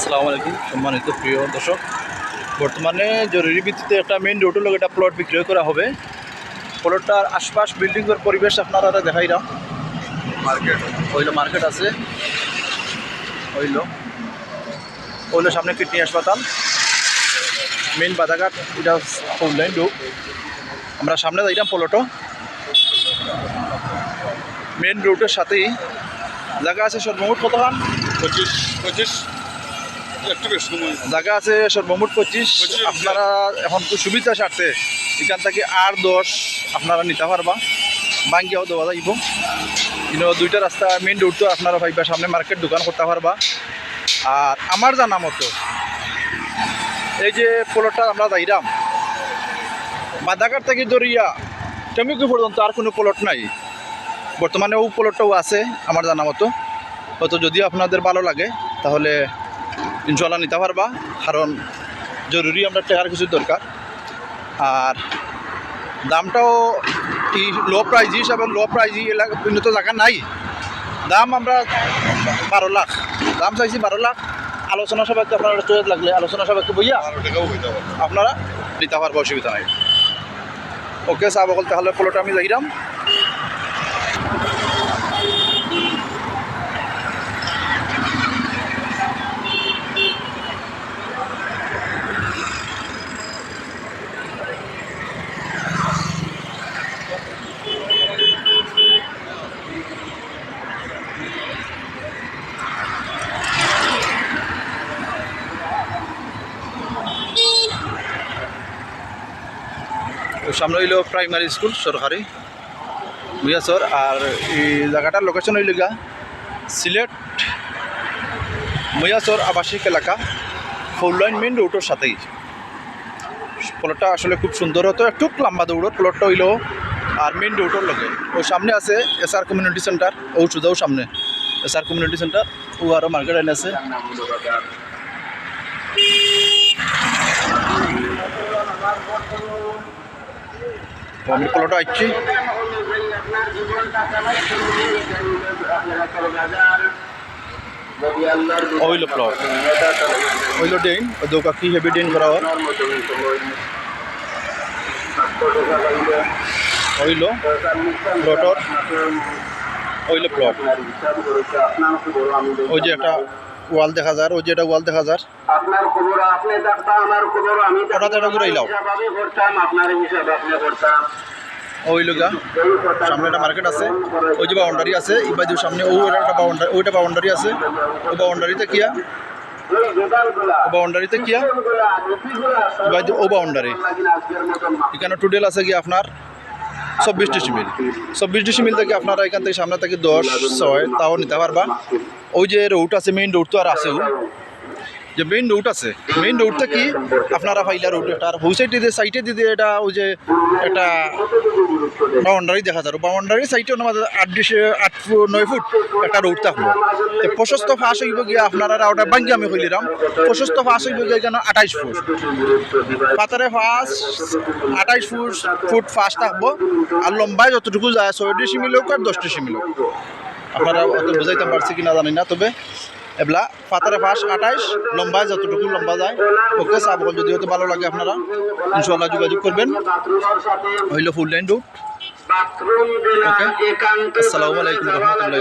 আসসালামু আলাইকুম, সম্মানিত প্রিয় দর্শক। বর্তমানে জরুরি ভিত্তিতে একটা মেন রোডের লোক একটা প্লট বিক্রয় করা হবে। প্লটটার আশপাশ বিল্ডিংয়ের পরিবেশ আপনারা দেখাই দাও। মার্কেট হইল মার্কেট আছে। হইল হইল সামনে কিডনি হাসপাতাল। মেন বাজারঘাট এটা ফুল লাইন রোড আমরা সামনে যাইলাম প্লটও মেইন রোডের সাথেই। জায়গা আছে সর্বমোট কতখান? পঁচিশ পঁচিশ। সময় জায়গা আছে সর্বমোট পঁচিশ। আপনারা এখন তো সুবিধা স্বার্থে এখান থেকে আর দশ আপনারা নিতে পারবা। বাঙ্গিয়াও দেওয়া যাইব। কিন্তু দুইটা রাস্তা মেইন রোড তো আপনারা ভাইবা সামনে মার্কেট দোকান করতে পারবা। আর আমার জানা মতো এই যে পোলটটা আমরা যাইরাম বাদাঘাট থেকে দরিয়া টমিকু পর্যন্ত আর কোনো প্লট নাই। বর্তমানে ও প্লটটাও আছে আমার জানা মতো। হয়তো যদি আপনাদের ভালো লাগে তাহলে ইনশাল্লাহ নিতে পারবা কারণ জরুরি আমরা টাকার কিছু দরকার। আর দামটাও এই লো প্রাইজ হিসাবে লো প্রাইজ এলাকা তো জায়গা নাই। দাম আমরা বারো লাখ। দাম চাইছি বারো লাখ। আলোচনা সবাইকে আপনার রেস্টুরেন্ট লাগলে আলোচনা সবাইকে বইয়া আপনারা নিতে পারব অসুবিধা নাই। ওকে চা বকল তাহলে পোলোটা আমি যাইরাম। তো সামনে হইল প্রাইমারি স্কুল সরকারি। বুঝাছর? আর এই জায়গাটার লোকেশন হইল গা সিলেট। মুয়াসর আবাসিক এলাকা। ফোর লাইন মেন রোডের সাথেই। প্লটটা আসলে খুব সুন্দর হতো, একটু লম্বা দৌড়ত প্লটটা হইল। আর মেন রোডের লগে। ও সামনে আছে এস আর কমিউনিটি সেন্টার ও সুদাও সামনে। এস আর কমিউনিটি সেন্টার ও আরও মার্কেট আইন আছে। প্লটটা আসছি ওইল প্লট ওইল ডেইন দোকা কি হেভি ডেইন করা হয়। ওইল প্লটর ওইল প্লট ওই যে একটা ওয়াল দেখা যায় ওই যে একটা ওয়াল দেখা যায় আপনার খবর আপনি দেখতাম আমার খবর আমি দেখতাম। হঠাৎ এটা ঘুরাইলাও। করতাম আপনার হিসাব আপনি করতাম ওই লোকা সামনে একটা মার্কেট আছে ওই যে বাউন্ডারি আছে এই বাজু সামনে ও একটা বাউন্ডারি ওইটা বাউন্ডারি আছে ওই বাউন্ডারিতে কিয়া বাউন্ডারিতে কিয়া ও বাউন্ডারি। এখানে টুডেল আছে কি আপনার চব্বিশ ডিসিমিল। চব্বিশ ডিসিমিল থেকে আপনারা এখান থেকে সামনে থেকে দশ, ছয়, তাও নিতে পারবা। ওই যে রোড আছে মেইন রোড তো আর আছে যে মেইন রুট আছে মেইন রুটটা কি? আপনারা ফাইলা রুট এটা আর সাইডে দিয়ে সাইডে দিয়ে এটা ওই যে একটা? বাউন্ডারি দেখা যায়। বাউন্ডারি সাইডে আমাদের আট ডিসে আট নয় ফুট একটা রোড থাকব তো প্রশস্ত ফাঁস হইব গিয়ে আপনারা ওটা বাঙ্গি আমি হইলিরাম প্রশস্ত ফাঁস হইব গিয়ে এখানে আঠাইশ ফুট। পাতারে ফাঁস, আঠাইশ ফুট ফুট ফাঁস থাকব। আর লম্বায় যতটুকু যায় ছয় ডিসি মিলোক আর দশ ডিসি মিলোক আপনারা অত বুঝাইতে পারছি কিনা জানি না, তবে এবলা পাতারে ফাঁস আঠাইশ, লম্বায় যতটুকু লম্বা যায়। ওকে চাবল যদি হয়তো ভালো লাগে আপনারা ইনশাল্লাহ যোগাযোগ করবেন। হইল ফুল লাইন রুট ওকে। আসসালামু আলাইকুম রহমতুল্লাহ